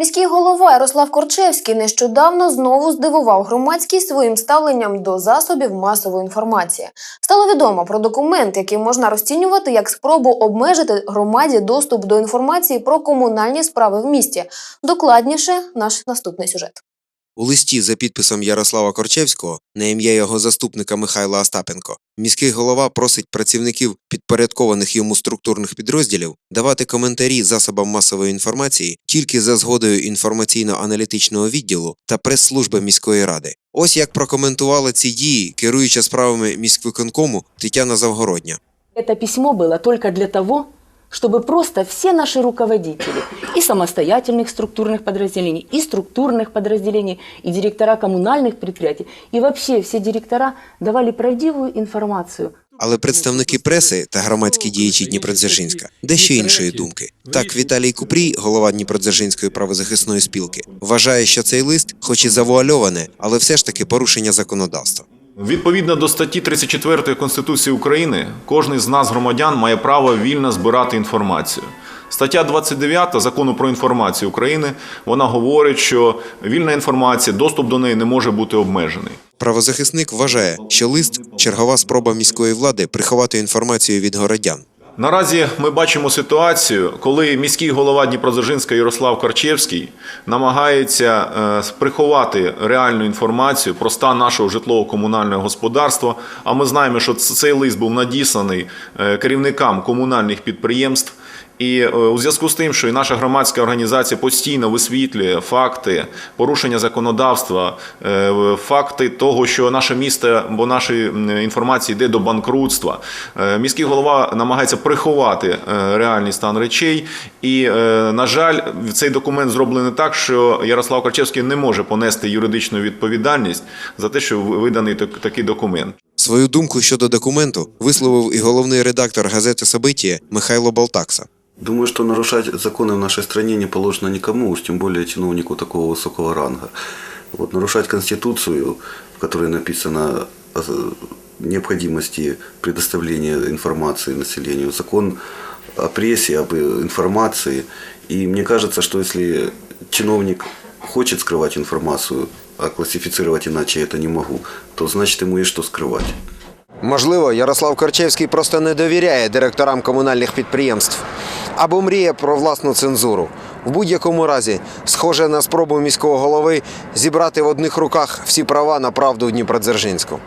Міський голова Ярослав Корчевський нещодавно знову здивував громадськість своїм ставленням до засобів масової інформації. Стало відомо про документ, який можна розцінювати як спробу обмежити громаді доступ до інформації про комунальні справи в місті. Докладніше наш наступний сюжет. У листі за підписом Ярослава Корчевського на ім'я його заступника Михайла Остапенко міський голова просить працівників підпорядкованих йому структурних підрозділів давати коментарі засобам масової інформації тільки за згодою інформаційно-аналітичного відділу та прес-служби міської ради. Ось як прокоментувала ці дії керуюча справами міськвиконкому Тетяна Завгородня. Это письмо было только для того, чтобы просто все наши руководители и самостоятельных структурных подразделений, и структурных подразделений, и директора коммунальных предприятий, и вообще все директора давали правдивую информацию. Але представники преси та громадські діячі Дніпродзержинська дещо іншої думки. Так, Віталій Купрій, голова Дніпродзержинської правозахисної спілки, вважає, що цей лист, хоч і завуальоване, але все ж таки порушення законодавства. Відповідно до статті 34 Конституції України, кожен з нас, громадян, має право вільно збирати інформацію. Стаття 29 закону про інформацію України вона говорить, що вільна інформація, доступ до неї не може бути обмежений. Правозахисник вважає, що лист чергова спроба міської влади приховати інформацію від городян. Наразі ми бачимо ситуацію, коли міський голова Дніпродзержинська Ярослав Карчевський намагається е, приховати реальну інформацію про стан нашого житлово-комунального господарства. А ми знаємо, що цей лист був надісланий е, керівникам комунальних підприємств. І е, у зв'язку з тим, що і наша громадська організація постійно висвітлює факти порушення законодавства, е, факти того, що наше місто, бо нашої інформації йде до банкрутства. е, Міський голова намагається приховати реальний стан речей. І, на жаль, цей документ зроблений так, що Ярослав Карчевський не може понести юридичну відповідальність за те, що виданий так- такий документ. Свою думку щодо документу висловив і головний редактор газети Собитія Михайло Балтакса. Думаю, что нарушать законы в нашей стране не положено никому, уж тем более чиновнику такого высокого ранга. Вот, нарушать Конституцию, в которой написано о необходимости предоставления информации населению, закон о прессе, об информации. И мне кажется, что если чиновник хочет скрывать информацию, а классифицировать иначе я это не могу, то значит ему есть что скрывать. Можливо, Ярослав Корчевський просто не довіряє директорам комунальних підприємств або мріє про власну цензуру. В будь-якому разі, схоже на спробу міського голови зібрати в одних руках всі права на правду в Дніпродзержинську.